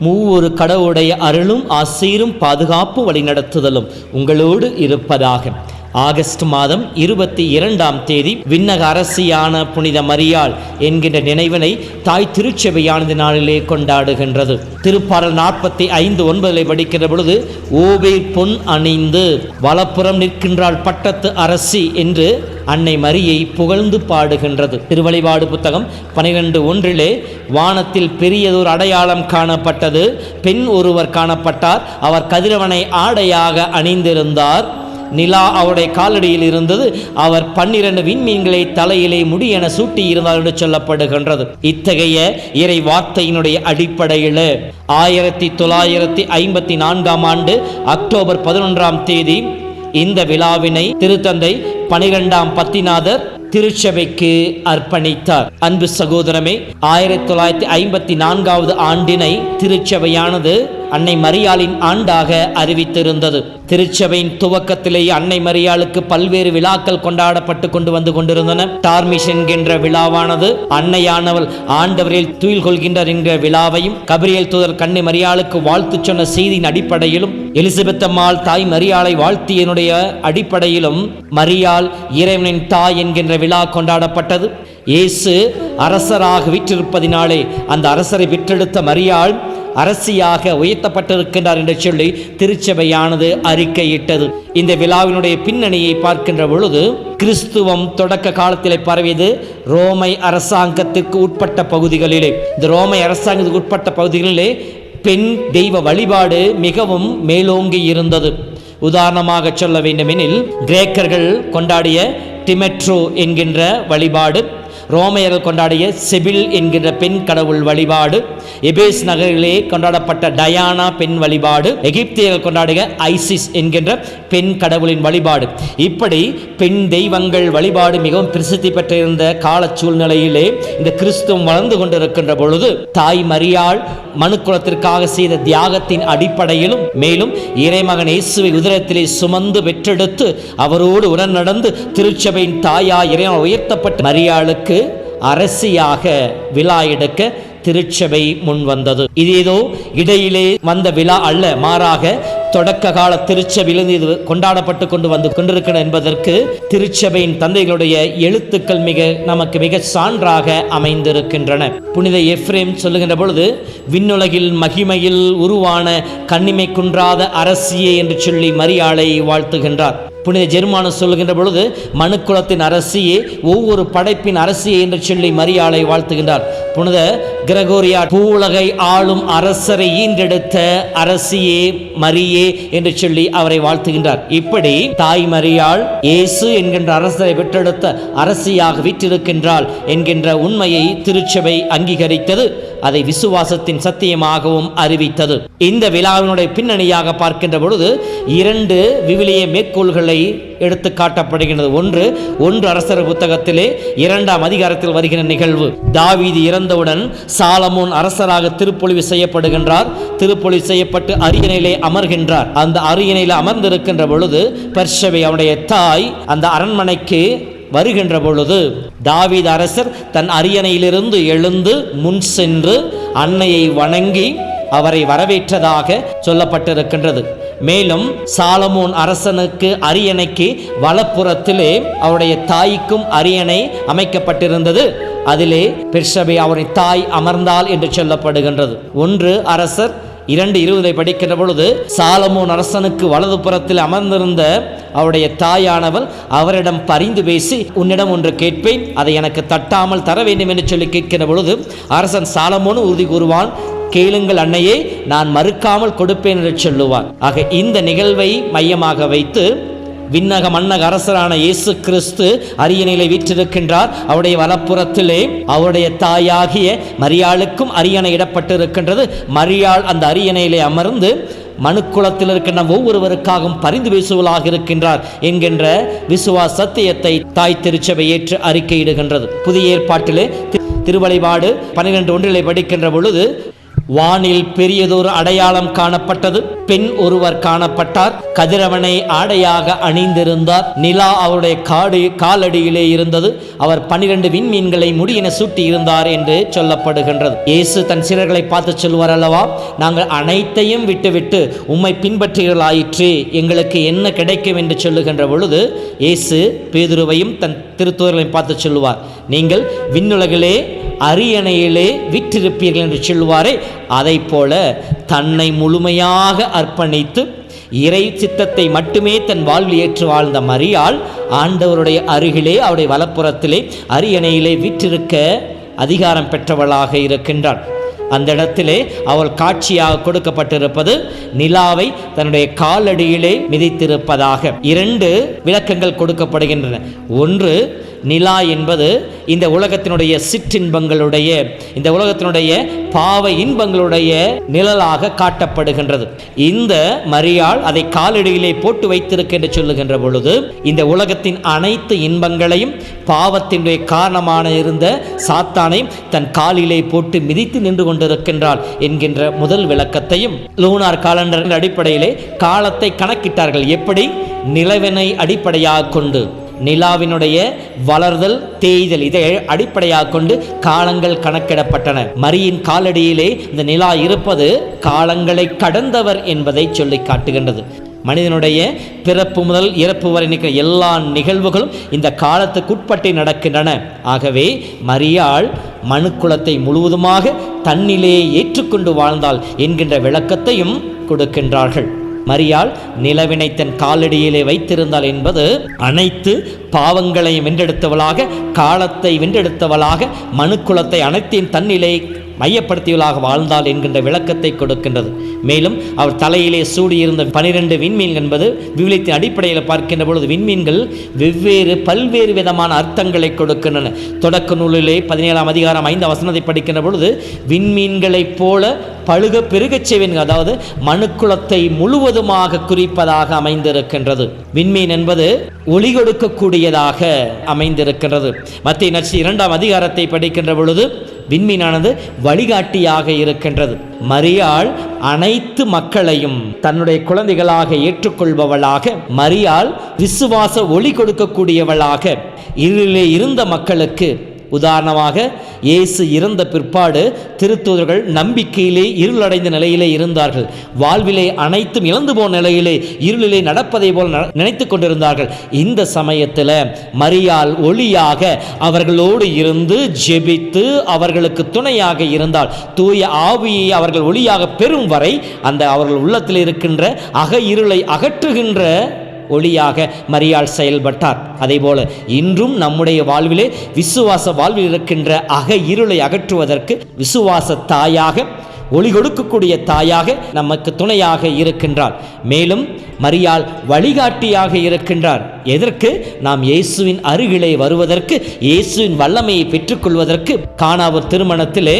மூவொரு கடவுடைய அருளும் ஆசீரும் பாதுகாப்பு வழிநடத்துதலும் உங்களோடு இருப்பதாக. ஆகஸ்ட் மாதம் இருபத்தி இரண்டாம் தேதி விண்ணக அரசியான புனித மரியாள் என்கின்ற நினைவினை தாய் திருச்சபையானது நாளிலே கொண்டாடுகின்றது. திருப்பாடல் நாற்பத்தி ஐந்து ஒன்பதிலே படிக்கிற பொழுது ஓவே பொன் அணிந்து வலப்புறம் நிற்கின்றாள் பட்டத்து அரசி என்று அன்னை மரியை புகழ்ந்து பாடுகின்றது. திருவழிபாடு புத்தகம் பனிரெண்டு ஒன்றிலே வானத்தில் பெரியதொரு அடையாளம் காணப்பட்டது. பெண் ஒருவர் காணப்பட்டார். அவர் கதிரவனை ஆடையாக அணிந்திருந்தார். நிலா அவருடைய காலடியில் இருந்தது. அவர் பன்னிரண்டு விண்மீன்களை தலையிலே முடி என சூட்டி இருந்தார் என்று சொல்லப்படுகின்றது. இத்தகைய இறை வார்த்தையினுடைய அடிப்படையில் ஆயிரத்தி தொள்ளாயிரத்தி ஐம்பத்தி நான்காம் ஆண்டு அக்டோபர் பதினொன்றாம் தேதி இந்த விழாவினை திருத்தந்தை பனிரெண்டாம் பத்திநாதர் திருச்சபைக்கு அர்ப்பணித்தார். அன்பு சகோதரமே ஆயிரத்தி தொள்ளாயிரத்தி ஐம்பத்தி நான்காவது ஆண்டினை திருச்சபையானது அன்னை மரியாளின் ஆண்டாக அறிவித்திருந்தது. திருச்சபையின் துவக்கத்திலேயே அன்னை மரியாளுக்கு பல்வேறு விழாக்கள் கொண்டாடப்பட்டு கொண்டு வந்து கொண்டிருந்தன. டார்மிஷ் என்கின்ற விழாவானது அன்னையானவள் ஆண்டவரில் துயில் கொள்கின்றார் என்கிற விழாவையும் கபிரியல் தூதர் கண்ணை மரியாளுக்கு வாழ்த்து சொன்ன செய்தியின் அடிப்படையிலும் எலிசபெத் அம்மாள் தாய் மரியாளை வாழ்த்தியனுடைய அடிப்படையிலும் மரியாள் இறைவனின் தாய் என்கின்ற விழா கொண்டாடப்பட்டது. இயேசு அரசராக விற்றிருப்பதினாலே அந்த அரசரை விற்றெடுத்த மரியாள் அரசியாக உயர்த்தப்பட்டிருக்கின்றார் என்று சொல்லி திருச்சபையானது அறிக்கையிட்டது. இந்த விழாவினுடைய பின்னணியை பார்க்கின்ற பொழுது கிறிஸ்துவம் தொடக்க காலத்திலே பரவியது ரோமை அரசாங்கத்திற்கு உட்பட்ட பகுதிகளிலே. இந்த ரோமை அரசாங்கத்துக்கு உட்பட்ட பகுதிகளிலே பெண் தெய்வ வழிபாடு மிகவும் மேலோங்கி இருந்தது. உதாரணமாக சொல்ல வேண்டுமெனில் கிரேக்கர்கள் கொண்டாடிய டிமெட்ரோ என்கின்ற வழிபாடு ரோமையர்கள் கொண்டாடிய செபில் என்கின்ற பெண் கடவுள் வழிபாடு எபேஸ் நகரிலே கொண்டாடப்பட்ட டயானா பெண் வழிபாடு எகிப்தியர்கள் கொண்டாடிய ஐசிஸ் என்கின்ற பெண் கடவுளின் வழிபாடு. இப்படி பெண் தெய்வங்கள் வழிபாடு மிகவும் பிரசித்தி பெற்றிருந்த கால சூழ்நிலையிலே இந்த கிறிஸ்துவம் வளர்ந்து கொண்டிருக்கின்ற பொழுது தாய் மரியாள் மனுக்குலத்திற்காக செய்த தியாகத்தின் அடிப்படையிலும் மேலும் இறைமகன் இயேசுவை உதிரத்திலே சுமந்து பெற்றெடுத்து அவரோடு உடன் நடந்து திருச்சபையின் தாயா இறைவன் உயர்த்தப்பட்ட மரியாளுக்கு அரசியாக விழா எடுக்க திருச்சபை முன் வந்தது. இது ஏதோ இடையிலே வந்த விழா அல்ல மாறாக தொடக்க கால திருச்சபையிலிருந்து இது கொண்டாடப்பட்டு கொண்டு வந்து கொண்டிருக்கிறது என்பதற்கு திருச்சபையின் தந்தைகளுடைய எழுத்துக்கள் மிக நமக்கு மிக சான்றாக அமைந்திருக்கின்றன. புனித எஃப்ரேம் சொல்லுகின்ற பொழுது விண்ணுலகில் மகிமையில் உருவான கண்ணிமை குன்றாத அரசியே என்று சொல்லி மரியாளை வாழ்த்துகின்றார். புனித ஜெருமானம் சொல்லுகின்ற பொழுது மனுக்குலத்தின் அரசியே ஒவ்வொரு படைப்பின் அரசியே என்று சொல்லி மரியாளை வாழ்த்துகின்றார். புனித கிரகோரியா பூவுலகை ஆளும் அரசரை ஈன்றெடுத்த அரசியே மரியே என்று சொல்லி அவரை வாழ்த்துகின்றார். இப்படி தாய் மரியாள் இயேசு என்கின்ற அரசரை பெற்றெடுத்த அரசியாக வீற்றிருக்கின்றாள் என்கின்ற உண்மையை திருச்சபை அங்கீகரித்தது. அதை விசுவாசத்தின் சத்தியமாகவும் அறிவித்தது. இந்த விழாவினுடைய பின்னணியாக பார்க்கின்ற பொழுது இரண்டு விவிலிய மேற்கோள்களை எடுத்து காட்டப்படுகின்றது. ஒன்று ஒன்று அரசர் புத்தகத்திலே இரண்டாம் அதிகாரத்தில் வருகிற நிகழ்வு. தாவீது இறந்தவுடன் சாலமோன் அரசராக திருப்பொழிவு செய்யப்படுகின்றார். திருப்பொழிவு செய்யப்பட்டு அரியணையிலே அமர்கின்றார். அந்த அரியணையில் அமர்ந்திருக்கின்ற பொழுது பர்ஷவை அவனுடைய தாய் அந்த அரண்மனைக்கு வருகின்ற பொழுது தாவீது அரசர் தன் அரியணையிலிருந்து எழுந்து முன் சென்று அன்னையை வணங்கி அவரை வரவேற்றதாக சொல்லப்பட்டிருக்கின்றது. மேலும் சாலமோன் அரசனுக்கு அரியணைக்கு வலப்புறத்திலே அவருடைய தாய்க்கும் அரியணை அமைக்கப்பட்டிருந்தது. அதிலே பெர்ஷபை அவரின் தாய் அமர்ந்தாள் என்று சொல்லப்படுகின்றது. ஒன்று அரசர் இரண்டு இருபதை படிக்கிற பொழுது சாலமோன் அரசனுக்கு வலது புறத்தில் அமர்ந்திருந்த அவருடைய தாயானவள் அவரிடம் பரிந்து பேசி உன்னிடம் ஒன்று கேட்பேன் அதை எனக்கு தட்டாமல் தர வேண்டும் என்று சொல்லி கேட்கிற பொழுது அரசன் சாலமோன் உறுதி கூறுவான் கேளுங்கள் அன்னையே நான் மறுக்காமல் கொடுப்பேன் என்று சொல்லுவார் ஆக இந்த நிகழ்வை மையமாக வைத்து விண்ணக மன்னக அரசரான இயேசு கிறிஸ்து அரியணையிலே வீற்றிருக்கின்றார். அவருடைய வலப்புறத்திலே அவருடைய தாயாகிய மரியாளுக்கும் அரியணை இடப்பட்டிருக்கின்றது. மரியாள் அந்த அரியணையிலே அமர்ந்து மனுக்குலத்தில் இருக்கின்ற ஒவ்வொருவருக்காகவும் பரிந்து பேசுவலாக இருக்கின்றார் என்கின்ற விசுவாச சத்தியத்தை தாய் திருச்சபை ஏற்று அறிக்கையிடுகின்றது. புதிய ஏற்பாட்டிலே திருவழிபாடு பன்னிரண்டு ஒன்றிலே படிக்கின்ற பொழுது வானில் பெரியதொரு அடையாளம் காணப்பட்டது. பெண் ஒருவர் காணப்பட்டார். கதிரவனை ஆடையாக அணிந்திருந்தார். நிலா அவருடைய காடு காலடியிலே இருந்தது. அவர் பனிரெண்டு விண்மீன்களை முடியின சூட்டி இருந்தார் என்று சொல்லப்படுகின்றது. இயேசு தன் சிறர்களை பார்த்து சொல்வார் அல்லவா? நாங்கள் அனைத்தையும் விட்டுவிட்டு உம்மை பின்பற்றுகிறாயிற்று எங்களுக்கு என்ன கிடைக்கும்? என்று சொல்லுகின்ற பொழுது இயேசு பேதுருவையும் தன் திருத்தூர்களையும் பார்த்து சொல்லுவார். நீங்கள் விண்ணுலகிலே அரியணையிலே விற்றிருப்பீர்கள் என்று சொல்வாரே அதைப் போல தன்னை முழுமையாக அர்ப்பணித்து இறை சித்தத்தை மட்டுமே தன் வாழ்வில் ஏற்று வாழ்ந்த மரியாள் ஆண்டவருடைய அருகிலே அவருடைய வலப்புறத்திலே அரியணையிலே விற்றிருக்க அதிகாரம் பெற்றவளாக இருக்கின்றாள். அந்த இடத்திலே அவள் காட்சியாக கொடுக்கப்பட்டிருப்பது நிலாவை தன்னுடைய காலடியிலே மிதித்திருப்பதாக. இரண்டு விளக்கங்கள் கொடுக்கப்படுகின்றன. ஒன்று நிலா என்பது இந்த உலகத்தினுடைய சிற்றின்பங்களுடைய இந்த உலகத்தினுடைய பாவ இன்பங்களுடைய நிழலாக காட்டப்படுகின்றது. இந்த மரியாள் அதை காலடியிலே போட்டு வைத்திருக்க என்று சொல்லுகின்ற பொழுது இந்த உலகத்தின் அனைத்து இன்பங்களையும் பாவத்தினுடைய காரணமான இருந்த சாத்தானையும் தன் காலிலே போட்டு மிதித்து நின்று கொண்டிருக்கின்றாள் என்கின்ற முதல் விளக்கத்தையும் லூனார் காலண்டர் அடிப்படையிலே காலத்தை கணக்கிட்டார்கள். எப்படி? நிலவினை அடிப்படையாக கொண்டு. நிலாவினுடைய வளர்தல் தேய்தல் இதை அடிப்படையாக கொண்டு காலங்கள் கணக்கிடப்பட்டன. மரியின் காலடியிலே இந்த நிலா இருப்பது காலங்களை கடந்தவர் என்பதை சொல்லி காட்டுகின்றது. மனிதனுடைய பிறப்பு முதல் இறப்பு வரை நிற்கிற எல்லா நிகழ்வுகளும் இந்த காலத்துக்குட்பட்டு நடக்கின்றன. ஆகவே மரியாள் மனுக்குலத்தை முழுவதுமாக தன்னிலே ஏற்றுக்கொண்டு வாழ்ந்தாள் என்கின்ற விளக்கத்தையும் கொடுக்கின்றார்கள். மரியாள் நிலவினை தன் காலடியிலே வைத்திருந்தாள் என்பது அனைத்து பாவங்களையும் வென்றெடுத்தவளாக காலத்தை வென்றெடுத்தவளாக மனுக்குலத்தை அனைத்தின் தன்னிலே மையப்படுத்தியவளாக வாழ்ந்தாள் என்கின்ற விளக்கத்தை கொடுக்கின்றது. மேலும் அவர் தலையிலே சூடியிருந்த பனிரெண்டு விண்மீன் என்பது விவிலியத்தின் அடிப்படையில் பார்க்கின்ற பொழுது விண்மீன்கள் வெவ்வேறு பல்வேறு விதமான அர்த்தங்களை கொடுக்கின்றன. தொடக்க நூலிலே பதினேழாம் அதிகாரம் ஐந்து வசனத்தை படிக்கின்ற பொழுது விண்மீன்களைப் போல பழுக பெருகச் செய்வேன் அதாவது மனுக்குலத்தை முழுவதுமாக குறிப்பதாக அமைந்திருக்கின்றது. விண்மீன் என்பது ஒளி கொடுக்கக்கூடியதாக அமைந்திருக்கின்றது. மத்திய நச்சு இரண்டாம் அதிகாரத்தை படிக்கின்ற பொழுது விண்மீனானது வழிகாட்டியாக இருக்கின்றது. மரியாள் அனைத்து மக்களையும் தன்னுடைய குழந்தைகளாக ஏற்றுக்கொள்பவளாக மரியாள் விசுவாச ஒளி கொடுக்கக்கூடியவளாக இருளிலே இருந்த மக்களுக்கு உதாரணமாக இயேசு இறந்த பிற்பாடு திருத்தூதர்கள் நம்பிக்கையிலே இருளடைந்த நிலையிலே இருந்தார்கள். வாழ்விலே அனைத்தும் இழந்து போன நிலையிலே இருளிலே நடப்பதை போல் ந- கொண்டிருந்தார்கள். இந்த சமயத்தில் மரியால் ஒளியாக அவர்களோடு இருந்து ஜெபித்து அவர்களுக்கு துணையாக இருந்தால் தூய ஆவியை அவர்கள் ஒளியாக பெறும் வரை அந்த அவர்கள் உள்ளத்தில் இருக்கின்ற அக இருளை அகற்றுகின்ற ஒளியாக மரியாள் செயல்பட்டார். அதேபோல இன்றும் நம்முடைய வாழ்விலே விசுவாச வாழ்வில் இருக்கின்ற அக இருளை அகற்றுவதற்கு விசுவாச தாயாக ஒளி கொடுக்கக்கூடிய தாயாக நமக்கு துணையாக இருக்கின்றார். மேலும் மரியாள் வழிகாட்டியாக இருக்கின்றார். எதற்கு? நாம் இயேசுவின் அருகிலே வருவதற்கு இயேசுவின் வல்லமையை பெற்றுக்கொள்வதற்கு. காணாவூர் திருமணத்திலே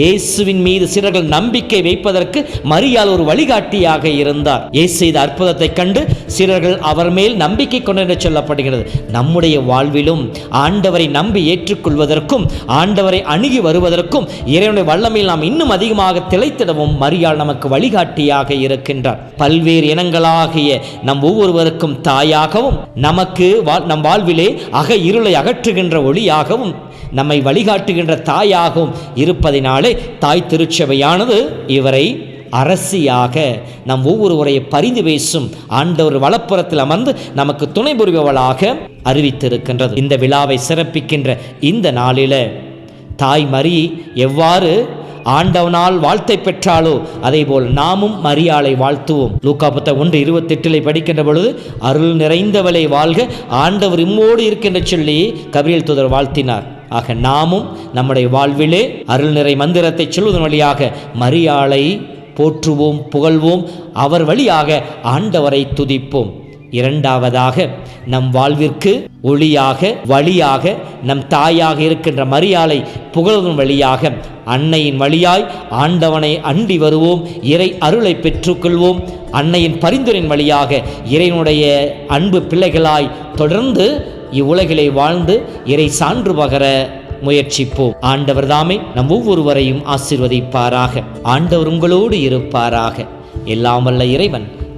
இயேசுவின் மீது சிலர்கள் நம்பிக்கை வைப்பதற்கு மரியாள் ஒரு வழிகாட்டியாக இருந்தார். இயேசு செய்த அற்புதத்தை கண்டு சிலர்கள் அவர் மேல் நம்பிக்கை கொண்டு என்று சொல்லப்படுகிறது. நம்முடைய வாழ்விலும் ஆண்டவரை நம்பி ஏற்றுக்கொள்வதற்கும் ஆண்டவரை அணுகி வருவதற்கும் இறைவனுடைய வல்லமையில் நாம் இன்னும் அதிகமாக திளைத்திடவும் மரியாள் நமக்கு வழிகாட்டியாக இருக்கின்றார். பல்வேறு இனங்களாகிய நம் ஒவ்வொருவருக்கும் தாயாகவும் நமக்கு நம் வாழ்விலே அக இருளை அகற்றுகின்ற ஒளியாகவும் நம்மை வழிகாட்டுகின்ற தாயாகவும் இருப்பதினாலே தாய் திருச்சபையானது இவரை அரசியாக நம் ஒவ்வொருவரையை பரிந்து பேசும் ஆண்டவர் வலப்புறத்தில் அமர்ந்து நமக்கு துணை புரிபவளாக அறிவித்திருக்கின்றது. இந்த விழாவை சிறப்பிக்கின்ற இந்த நாளில தாய் மரி எவ்வாறு ஆண்டவனால் வாழ்த்தை பெற்றாலோ அதேபோல் நாமும் மரியாளை வாழ்த்துவோம். லூக்கா புத்த ஒன்று இருபத்தெட்டில் படிக்கின்ற பொழுது அருள் நிறைந்தவளை வாழ்க ஆண்டவர் இம்மோடு இருக்கின்ற சொல்லி கபிரியல் தூதர் வாழ்த்தினார். ஆக நாமும் நம்முடைய வாழ்விலே அருள் நிறை மந்திரத்தை சொல்வதன் வழியாக மரியாளை போற்றுவோம் புகழ்வோம் அவர் வழியாக ஆண்டவரை துதிப்போம். இரண்டாவதாக நம் வாழ்விற்கு ஒளியாக வழியாக நம் தாயாக இருக்கின்ற மரியாளை புகழும் வழியாக அன்னையின் வழியாய் ஆண்டவனை அண்டி வருவோம் இறை அருளை பெற்றுக்கொள்வோம் அன்னையின் பரிந்துரையின் வழியாக இறைவனுடைய அன்பு பிள்ளைகளாய் தொடர்ந்து இவ்வுலகிலே வாழ்ந்து இறை சான்று பகர முயற்சிப்போம். ஆண்டவர் தாமே நம் ஒவ்வொருவரையும் ஆசிர்வதிப்பாராக. ஆண்டவர் உங்களோடு இருப்பாராக. எல்லாம் வல்ல இறைவன்.